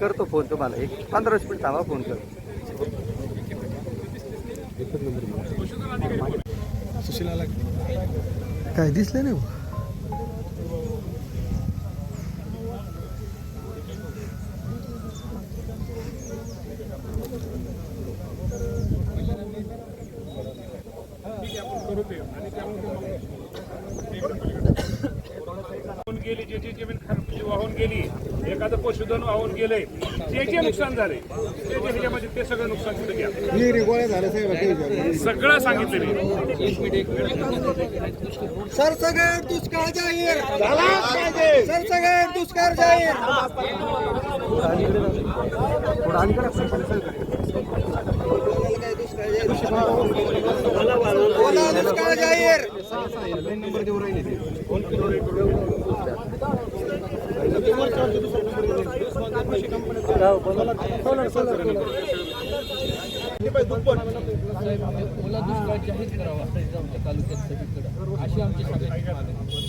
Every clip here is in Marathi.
करतो फोन तुम्हाला. एक पंधरा मिनिट थांबा फोन करतो. काय दिसलं नाही बुवा. वाहून गेली ज्याची जमीन खराब वाहून गेली एखादं पशुधन वाहून गेलंय जे जे नुकसान झालंय ते जे ह्याच्यामध्ये ते सगळं नुकसान तिथे घ्या. सगळं सांगितलं मी. सरसगट दुष्काळ जाहीर. सरसगट दुष्काळ जाहीर. दुष्काळ जाहीर. ओला दुष्काळ जाहीर करावा आमच्या तालुक्यात सगळीकडे अशी आमची सगळ्यांची मागणी आहे.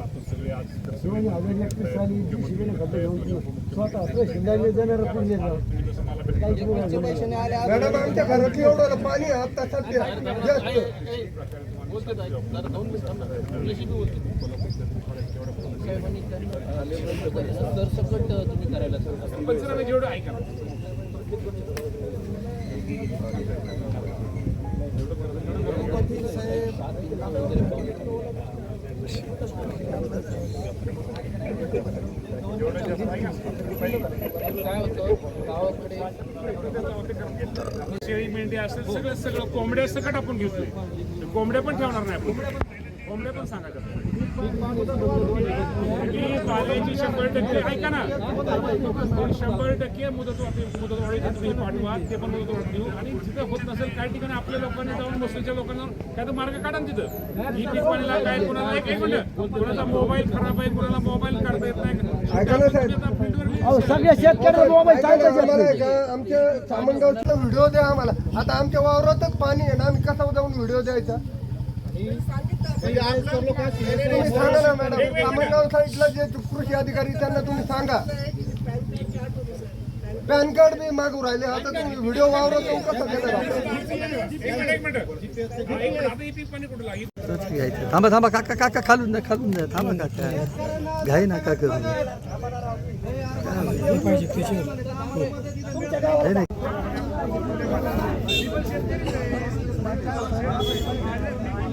आपण सगळे आज मॅडम आमच्या घरातली एवढं पाणी आहे आता सध्या. जास्त. सरसकट तुम्ही करायला सांगा पंचनामे जेवढं ऐका गावाकडे शेळी मेंढी असेल सगळं सगळं कोंबड्या सकट आपण घेतोय कोंबड्या पण ठेवणार नाही आपण. कोंबड्या पण पाल्याची शंभर टक्के ऐका ना. शंभर टक्के मुदत तुम्ही पाठवा ते पण मुदतवाढ देऊ. आणि जिथं होत नसेल काही ठिकाणी आपल्या लोकांनी जाऊन मसलीच्या लोकांना तर मार्ग काढा तिथं. ही पीक पाणीला काय कोणाला एक एक मिनिट. कोणाचा मोबाईल खराब आहे कोणाला मोबाईल काढता येत नाही. सगळ्या मोबाईल आमच्या सामनगावचा व्हिडिओ द्या आम्हाला. आता आमच्या वावरातच पाणी आहे ना आम्ही कसा जाऊन व्हिडिओ द्यायचा? तुम्ही सांगा ना मॅडम सामनगाव साईडला जे कृषी अधिकारी त्यांना तुम्ही सांगा. पॅन कार्ड बी मागू राहिले. आता तुम्ही व्हिडिओ वावरात जाऊन कसं देणार ही थांबा थांबा काका काका खालून द्या खालून द्या थांबा काका. घाई नका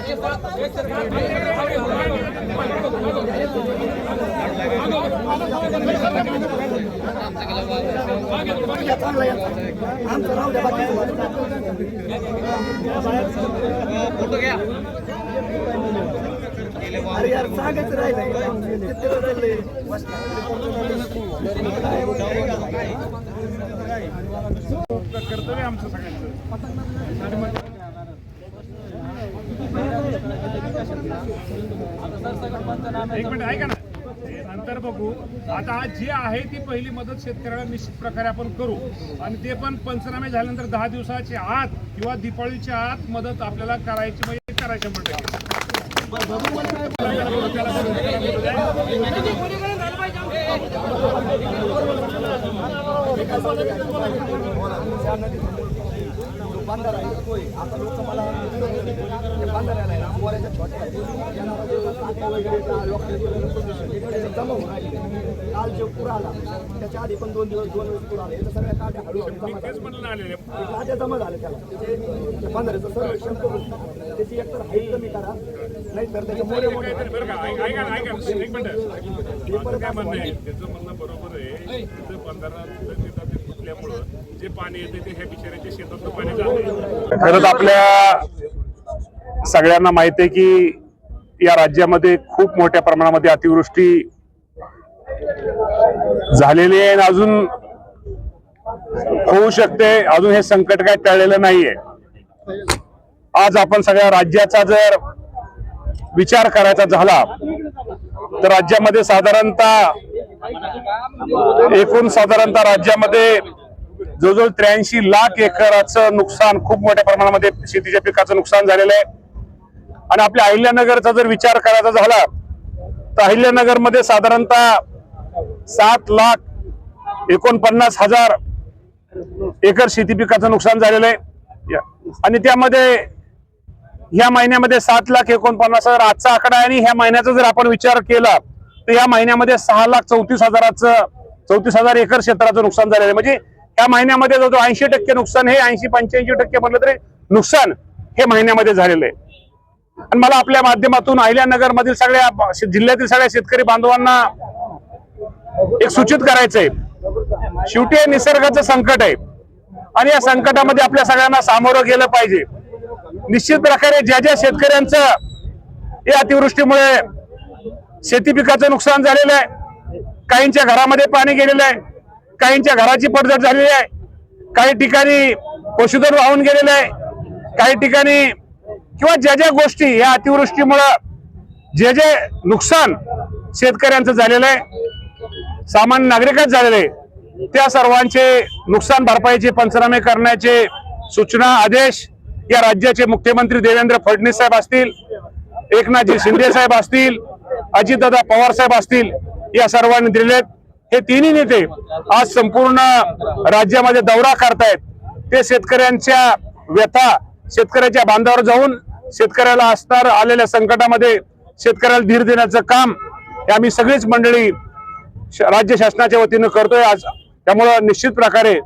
घाई नाही. अरे यार सांगायचं राहिलं कर्तव्य आमचं सगळ्यांचं आणि मग एक मिनिट ऐका ना हे नंतर बघू. आता जी आहे ती पहिली मदत शेतकऱ्याला निश्चित प्रकारे आपण करू. आणि ते पण पंचनामे झाल्यानंतर दहा दिवसाच्या आत किंवा दिपाळीच्या आत मदत आपल्याला करायची म्हणजे करायची शंभर बांधारा येतोय आता लोक मला बांधाऱ्याला आहे. ना मोऱ्याच्या छोट्या वगैरे जमा होऊन राहिले. काल जो पूर आला त्याच्या आधी पण दोन दिवस दोन वेळेस पूर आले. तर सगळ्या काट्या हळूहळू. काट्या जमा झाल्या त्याला. बांधाऱ्याचं सर्वेक्षण करून त्याची एकतर हाईट कमी करा नाहीतर त्याचे मोरे मोठे मिनिट. माझं काय म्हणणं आहे त्याचं म्हणणं बरोबर आहे. बंधारा असल्यामुळं जे पाणी येते ते ह्या बिचाऱ्याच्या शेतातलं पाणी जाते खरंच आपल्या सगळ्यांना माहिती आहे की या राज्यामध्ये खूप मोठ्या प्रमाणामध्ये अतिवृष्टी झालेली आहे आणि अजून होऊ शकते. अजून हे संकट काय टळलेलं नाहीये. आज आपण सगळ्या राज्याचा जर विचार करायचा झाला तर राज्यामध्ये साधारणतः एकूण साधारणतः राज्यामध्ये जवळजवळ त्र्याऐंशी लाख एकराचं नुकसान खूप मोठ्या प्रमाणामध्ये शेतीच्या पिकाचं नुकसान झालेलं आहे. आणि आपल्या अहिल्यानगरचा जर विचार करायचा झाला तर अहिल्यानगरमध्ये साधारणतः सात लाख एकोणपन्नास हजार एकर शेती पिकाचं नुकसान झालेलं आहे. या- आणि त्यामध्ये ह्या महिन्यामध्ये सात लाख एकोणपन्नास हजार आजचा आकडा आहे. आणि ह्या महिन्याचा जर आपण विचार केला तर या महिन्यामध्ये सहा लाख चौतीस हजाराचं चौतीस हजार एकर क्षेत्राचं नुकसान झालेलं आहे. म्हणजे या महिन्यामध्ये जवळजवळ ऐंशी टक्के नुकसान हे ऐंशी पंच्याऐंशी टक्के म्हटलं तरी नुकसान हे महिन्यामध्ये झालेलं आहे. आणि मला आपल्या माध्यमातून अहिल्यानगर मधील सगळ्या जिल्ह्यातील सगळ्या शेतकरी बांधवांना एक सूचित करायचंय. शेवटी हे निसर्गाचं संकट आहे. आणि या संकटामध्ये आपल्या सगळ्यांना सामोरं गेलं पाहिजे. निश्चित प्रकारे ज्या ज्या शेतकऱ्यांचं या अतिवृष्टीमुळे शेती पिकाचं नुकसान झालेलं आहे. काहींच्या घरामध्ये पाणी गेलेलं आहे. काहींच्या घराची पडझड झालेली आहे. काही ठिकाणी पशुधन वाहून गेलेलं आहे. काही ठिकाणी किंवा ज्या ज्या गोष्टी या अतिवृष्टीमुळं जे जे नुकसान शेतकऱ्यांचं झालेलं आहे सामान्य नागरिकच झालेले आहे त्या सर्वांचे नुकसान भरपाईचे पंचनामे करण्याचे सूचना आदेश या राज्याचे मुख्यमंत्री देवेंद्र फडणवीस साहेब असतील एकनाथजी शिंदे साहेब असतील अजितदादा पवार साहेब असतील या सर्वांनी दिलेत हे तिन्ही नेते आज संपूर्ण राज्यामध्ये दौरा करतायत. ते शेतकऱ्यांच्या व्यथा शेतकऱ्याच्या बांधावर जाऊन शेतकऱ्याला असणार आलेल्या संकटामध्ये शेतकऱ्याला धीर देण्याचं काम हे आम्ही सगळीच मंडळी राज्य शासनाच्या वतीनं करतोय. आज त्यामुळं निश्चित प्रकारे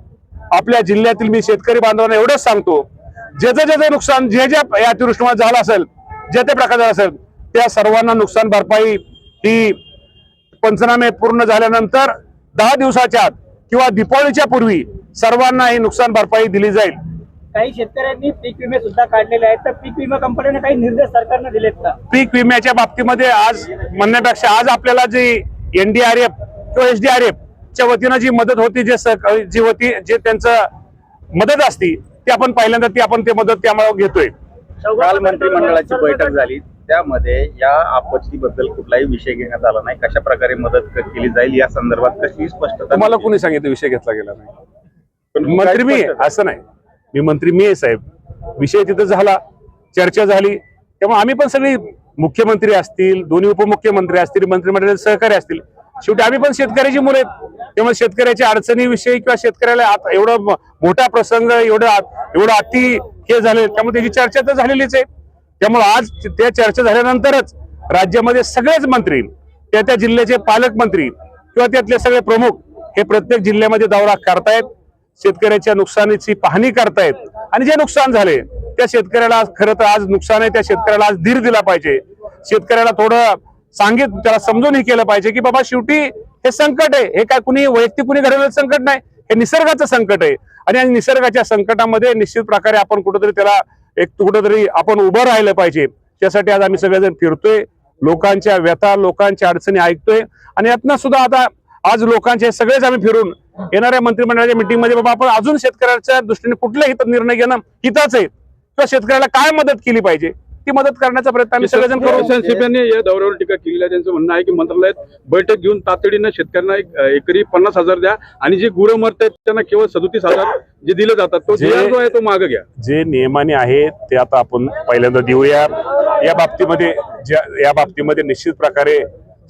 आपल्या जिल्ह्यातील मी शेतकरी बांधवांना एवढंच सांगतो. ज्याचं ज्याचं नुकसान जे ज्या या अतिवृष्टीमुळे झालं असेल जे ते प्रकार झाला असेल त्या सर्वांना नुकसान भरपाई ही पंचनामे पूर्ण झाल्यानंतर दहा दिवसाच्या आत किंवा दिपावलीच्या पूर्वी सर्वांना ही नुकसान भरपाई दिली जाईल. काही शेतकऱ्यांनी पीक विमे सुद्धा काढलेले आहेत. तर पीक विमा कंपनीने काही निर्देश सरकारने दिलेत का? पीक विम्याच्या बाबतीमध्ये आज म्हणण्यापेक्षा आज आपल्याला जी एनडीआरएफ किंवा एसडीआरएफ च्या वतीनं जी मदत होती जे जी होती जे त्यांचं मदत असती ती आपण पहिल्यांदा ती आपण ते मदत त्यामुळे घेतोय. काल मंत्रिमंडळाची बैठक झाली. त्यामध्ये या आपत्तीबद्दल कुठलाही विषय घेण्यात आला नाही. कशा प्रकारे मदत क- केली जाईल या संदर्भात कशी स्पष्टता तुम्हाला कोणी सांगितलं विषय घेतला गेला नाही? पण मंत्री मी असं नाही. मी मंत्री मी आहे साहेब. विषय तिथं झाला चर्चा झाली. तेव्हा आम्ही पण सगळी मुख्यमंत्री असतील दोन्ही उपमुख्यमंत्री असतील मंत्रिमंडळाचे सहकारी असतील. शेवटी आम्ही पण शेतकऱ्याची मुलं आहेत. त्यामुळे शेतकऱ्याच्या अडचणीविषयी किंवा शेतकऱ्याला आत- एवढं मोठा प्रसंग एवढं एवढं अति हे झाले त्यामुळे त्याची चर्चा तर झालेलीच आहे. त्यामुळे आज त्या चर्चा झाल्यानंतरच राज्यामध्ये सगळेच मंत्री त्या त्या जिल्ह्याचे पालकमंत्री किंवा त्यातले सगळे प्रमुख हे प्रत्येक जिल्ह्यामध्ये दौरा करतायत शेतकऱ्याच्या नुकसानीची पाहणी करतायत. आणि जे नुकसान झाले त्या शेतकऱ्याला आज खरं तर आज नुकसान आहे त्या शेतकऱ्याला आज धीर दिला पाहिजे. शेतकऱ्याला थोडं सांगित त्याला समजून हे केलं पाहिजे की बाबा शेवटी हे संकट आहे. हे काय कुणी वैयक्तिक कुणी घडवलेलं संकट नाही. हे निसर्गाचं संकट आहे. आणि निसर्गाच्या संकटामध्ये निश्चित प्रकारे आपण कुठेतरी त्याला एक कुठेतरी आपण उभं राहिलं पाहिजे. त्यासाठी आज आम्ही सगळेजण फिरतोय. लोकांच्या व्यथा लोकांच्या अडचणी ऐकतोय. आणि यातनं सुद्धा आता आज लोकांचे सगळेच आम्ही फिरून येणाऱ्या मंत्रिमंडळाच्या मिटिंगमध्ये बाबा आपण अजून शेतकऱ्याच्या दृष्टीने कुठल्या हित निर्णय घेणं हिताच आहे. किंवा शेतकऱ्याला काय मदत केली पाहिजे? ती मदत करण्याचा प्रयत्न आम्ही सगळेजण करू. यांनी या दौऱ्यावर टीका केलेली आहे. त्यांचं म्हणणं आहे की मंत्रालयात बैठक घेऊन तातडीनं शेतकऱ्यांना एक एकरी पन्नास हजार द्या आणि जे गुरं मरतात त्यांना केवळ सदोतीस हजार जे दिले जातात तो जो आहे तो मागे घ्या. जे नियमाने आहे ते आता आपण पहिल्यांदा देऊया. या बाबतीमध्ये ज्या या बाबतीमध्ये निश्चित प्रकारे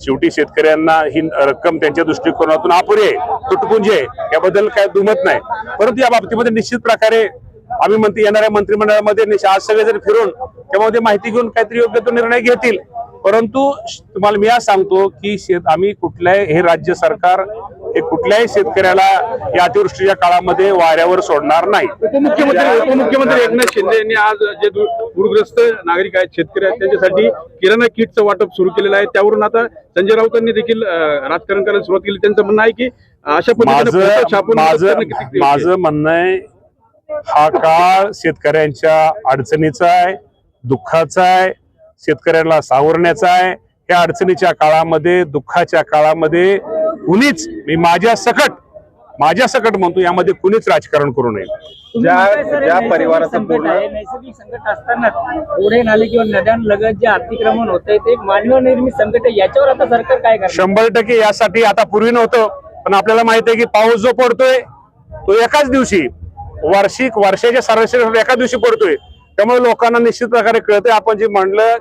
शेवटी शेतकऱ्यांना ही रक्कम त्यांच्या दृष्टिकोनातून अपुरी आहे तुटपुंजी आहे याबद्दल काय दुमत नाही. परंतु या बाबतीमध्ये निश्चित प्रकारे आम्ही मंत्री येणाऱ्या मंत्रिमंडळामध्ये आज सगळेजण फिरून त्यामध्ये माहिती घेऊन काहीतरी योग्य तो निर्णय घेतील. परंतु तुम्हाला मी आज सांगतो की शेत आम्ही कुठल्याही हे राज्य सरकार हे कुठल्याही शेतकऱ्याला या अतिवृष्टीच्या काळामध्ये वाऱ्यावर सोडणार नाही. उपमुख्यमंत्री उपमुख्यमंत्री एकनाथ शिंदे यांनी आज जे दु- पूरग्रस्त नागरिक आहेत शेतकरी आहेत त्यांच्यासाठी किराणा किटचं वाटप सुरू केलेलं आहे. त्यावरून आता संजय राऊतांनी देखील राजकारण करायला सुरुवात केली. त्यांचं म्हणणं आहे की अशा पद्धतीने? माझं म्हणणं आहे हा काळ शेतकऱ्यांच्या अडचणीचा आहे दुःखाचा आहे शेतकऱ्याला सावरण्याचा आहे. या अडचणीच्या काळामध्ये दुःखाच्या काळामध्ये कुणीच मी माझ्या सकट माझ्या सकट म्हणतो यामध्ये कुणीच राजकारण करू नये. ज्या- हे परिवाराचं संकट पूर्ण-. नैसर्गिक संकट असताना ओढे नाले किंवा नद्यांलगत जे अतिक्रमण होत आहे ते मानव निर्मित संकट आहे. याच्यावर आता सरकार काय करणार? शंभर टक्के यासाठी आता पूर्वी नव्हतं पण आपल्याला माहिती आहे की पाऊस जो पडतोय तो एकाच दिवशी वार्षिक वर्षाच्या सरासरी एकाच दिवशी पडतोय. त्यामुळे लोकांना निश्चित प्रकारे कळतंय. आपण जे म्हणलं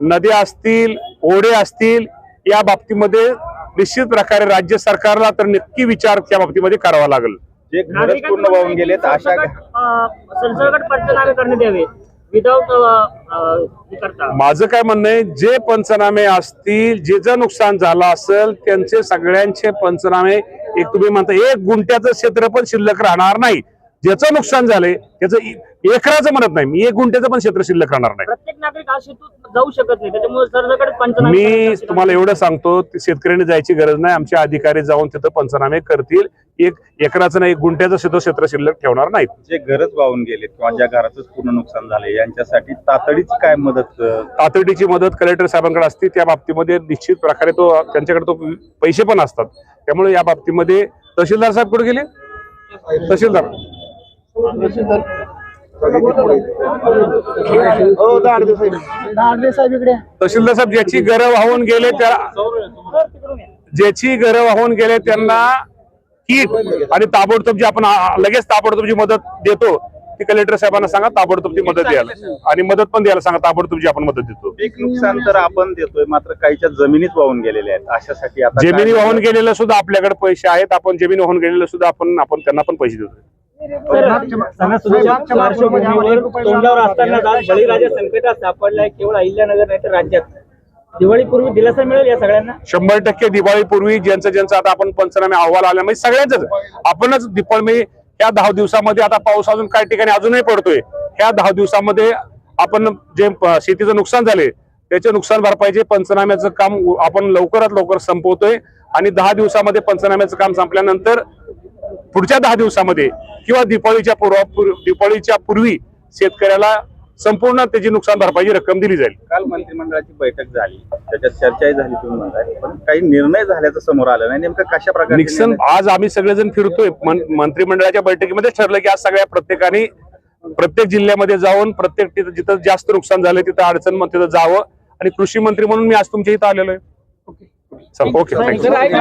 नद्या असतील ओढे असतील या बाबतीमध्ये निश्चित प्रकारे राज्य सरकारला तर नक्की विचार त्या बाबतीमध्ये करावा लागेल. जे घरच पूर्ण वाहून गेलेत अशा पंचनामे माझं काय म्हणणं आहे जे पंचनामे असतील जे जे नुकसान झालं असेल त्यांचे सगळ्यांचे पंचनामे एक तुम्ही म्हणता एक गुंठ्याचं क्षेत्र पण शिल्लक राहणार नाही. ज्याचं नुकसान झालंय त्याचं एकराचं म्हणत नाही. मी एक गुंठ्याचं पण क्षेत्र शिल्लक राहणार नाही. प्रत्येक नागरिक आज शेतूत जाऊ शकत नाही. त्याच्यामुळे सरसकट पंचनामे मी तुम्हाला एवढं सांगतो की शेतकऱ्यांनी जायची गरज नाही. आमचे अधिकारी जाऊन तिथं पंचनामे करतील. एक एकराचं नाही एक गुंठ्याचं सुद्धा क्षेत्र शिल्लक ठेवणार नाहीत. जे घरच वाहून गेले किंवा ज्या घराचं पूर्ण नुकसान झाले यांच्यासाठी तातडीची काय मदत अ, तातडीची मदत कलेक्टर साहेबांकडे असते. त्या बाबतीमध्ये निश्चित प्रकारे तो त्यांच्याकडे तो पैसे पण असतात. त्यामुळे या बाबतीमध्ये तहसीलदार साहेब कुठे गेले? तहसीलदार. तहसीलदार साहेब ज्याची घरं वाहून गेले त्या ज्याची घरं वाहून गेले त्यांना किट आणि ताबडतोब जी आपण लगेच ताबडतोब जी मदत देतो ती कलेक्टर साहेबांना सांगा ताबडतोब ती मदत द्यायला. आणि मदत पण द्यायला सांगा ताबडतोब जी आपण मदत देतो. पीक नुकसान तर आपण देतोय मात्र काहीच्या जमीनीच वाहून गेलेल्या आहेत. अशासाठी जमिनी वाहून गेलेलं सुद्धा आपल्याकडे पैसे आहेत आपण जमीन वाहून गेलेलं सुद्धा आपण आपण त्यांना पण पैसे देतो सणासुदीच्या पार्श्वभूमीवर तोंडावर असताना बळीराजा संकटात सापडलाय केवळ अहिल्यानगर नाही तर राज्यात. दिवाळीपूर्वी दिलासा मिळेल या सगळ्यांना? शंभर टक्के दिवाळीपूर्वी ज्यांचं ज्यांचं आता आपण पंचनामे अहवाल आला म्हणजे सगळ्यांच आपणच दिपावली ह्या दहा दिवसामध्ये आता पाऊस अजून काही ठिकाणी अजूनही पडतोय. ह्या दहा दिवसामध्ये आपण जे शेतीचं नुकसान झाले त्याचे नुकसान भरपाईचे पंचनाम्याचं काम आपण लवकरात लवकर संपवतोय आणि दहा दिवसामध्ये पंचनाम्याचं काम संपल्यानंतर पुढच्या दहा दिवसामध्ये किंवा दिपावलीच्या पूर्व पूर्व- दिपावलीच्या पूर्वी शेतकऱ्याला संपूर्ण त्याची नुकसान भरपाईची रक्कम दिली जाईल. काल मंत्रिमंडळाची बैठक झाली. त्याच्यात चर्चाही झाली तुम्ही म्हणताय. पण काही निर्णय झाल्याचं समोर आलं नाही. नेमकं कशा प्रकारे निक्सन आज आम्ही सगळेजण फिरतोय. मंत्रिमंडळाच्या बैठकीमध्ये ठरलं की आज सगळ्या प्रत्येकाने प्रत्येक जिल्ह्यामध्ये जाऊन प्रत्येक तिथं जिथं जास्त नुकसान झालं तिथं अडचण मग तिथं जावं. आणि कृषी मंत्री म्हणून मी आज तुमच्या इथं आलेलो आहे. Okay thank you